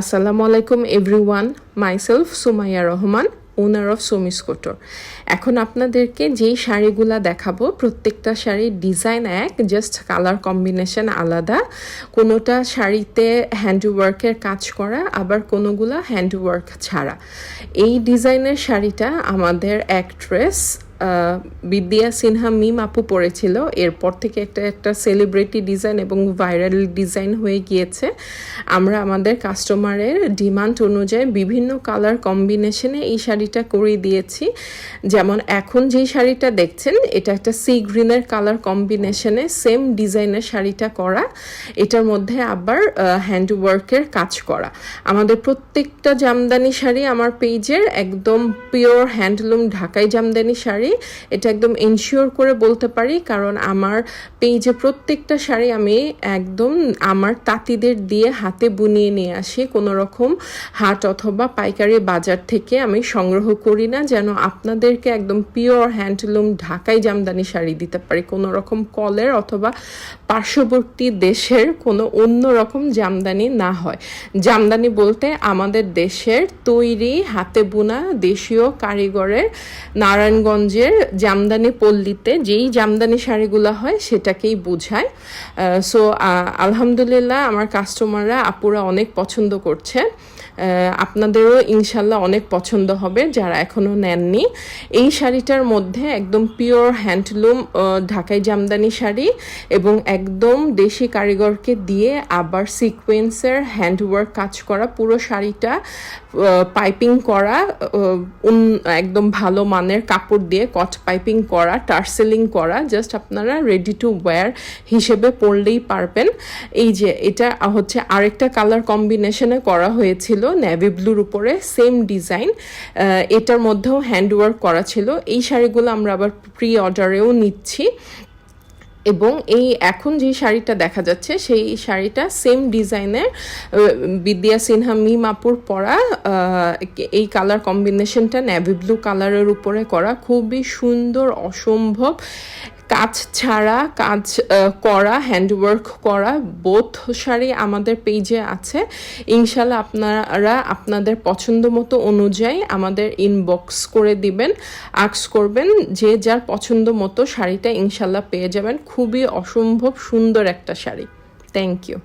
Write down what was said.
আসসালামু আলাইকুম everyone myself Sumaiya Rahman owner of Sumi's couture এখন আপনাদেরকে যেই শাড়িগুলা দেখাবো, প্রত্যেকটা শাড়ির ডিজাইন এক জাস্ট কালার কম্বিনেশন আলাদা। কোনোটা শাড়িতে হ্যান্ডওয়ার্কের কাজ করা, আবার কোনোগুলা হ্যান্ডওয়ার্ক ছাড়া। এই ডিজাইনের শাড়িটা আমাদের অ্যাক্ট্রেস বিদ্যা সিনহা মিম আপু পড়েছিল। এরপর থেকে একটা একটা সেলিব্রিটি ডিজাইন এবং ভাইরাল ডিজাইন হয়ে গিয়েছে। আমরা আমাদের কাস্টমারের ডিমান্ড অনুযায়ী বিভিন্ন কালার কম্বিনেশনে এই শাড়িটা করে দিয়েছি। যেমন এখন যেই শাড়িটা দেখছেন, এটা একটা সি গ্রিনের কালার কম্বিনেশনে সেম ডিজাইনের শাড়িটা করা। এটার মধ্যে আবার হ্যান্ডওয়ার্কের কাজ করা। আমাদের প্রত্যেকটা জামদানি শাড়ি আমার পেজের একদম পিওর হ্যান্ডলুম ঢাকাই জামদানি শাড়ি। এটা একদম এনশিওর করে বলতে পারি, কারণ আমার পেজে প্রত্যেকটা শাড়ি আমি একদম আমার তাঁতিদের দিয়ে হাতে বুনিয়ে নিয়ে আসি। কোনো রকম হাট অথবা পাইকারি বাজার থেকে আমি সংগ্রহ করি না, যেন আপনাদেরকে একদম পিওর হ্যান্ডলুম ঢাকাই জামদানি শাড়ি দিতে পারি। কোনো রকম কলের অথবা পার্শ্ববর্তী দেশের কোনো অন্য রকম জামদানি না হয়। জামদানি বলতে আমাদের দেশের তৈরি হাতে বোনা দেশীয় কারিগরের নারায়ণগঞ্জের জামদানি পল্লীতে যেই জামদানি শাড়িগুলো হয় সেটাকেই বোঝায়। সো আলহামদুলিল্লাহ আমার কাস্টমাররা আপুরা অনেক পছন্দ করছে। আপনাদেরও ইনশাল্লাহ অনেক পছন্দ হবে যারা এখনও নেননি। এই শাড়িটার মধ্যে একদম পিওর হ্যান্ডলুম ঢাকাই জামদানি শাড়ি এবং একদম দেশি কারিগরকে দিয়ে আবার সিকোয়েন্সের হ্যান্ডওয়ার্ক কাজ করা পুরো শাড়িটা পাইপিং করা একদম ভালো মানের কাপড় দিয়ে কট পাইপিং করা টার্সেলিং করা জাস্ট আপনারা রেডি টু ওয়্যার হিসেবে পরলেই পারবেন। এই যে এটা হচ্ছে আরেকটা কালার কম্বিনেশনে করা হয়েছিল নেভি ব্লুর উপরে সেম ডিজাইন এটার মধ্যেও হ্যান্ডওয়ার্ক করা ছিল। এই শাড়িগুলো আমরা আবার প্রি অর্ডারেও নিচ্ছি। এবং এই এখন যে শাড়িটা দেখা যাচ্ছে, সেই শাড়িটা সেম ডিজাইনের বিদ্যা সিনহা মি মাপুর পরা এই কালার কম্বিনেশনটা ন্যাভি ব্লু কালারের উপরে করা। খুবই সুন্দর, অসম্ভব। কাজ ছাড়া, কাজ করা হ্যান্ডওয়ার্ক করা বোধ শাড়ি আমাদের পেজে আছে। ইনশাল্লাহ আপনারা আপনাদের পছন্দ মতো অনুযায়ী আমাদের ইনবক্স করে দিবেন আক্স করবেন, যে যার পছন্দ মতো শাড়িটা ইনশাল্লাহ পেয়ে যাবেন। খুবই অসম্ভব সুন্দর একটা শাড়ি। Thank you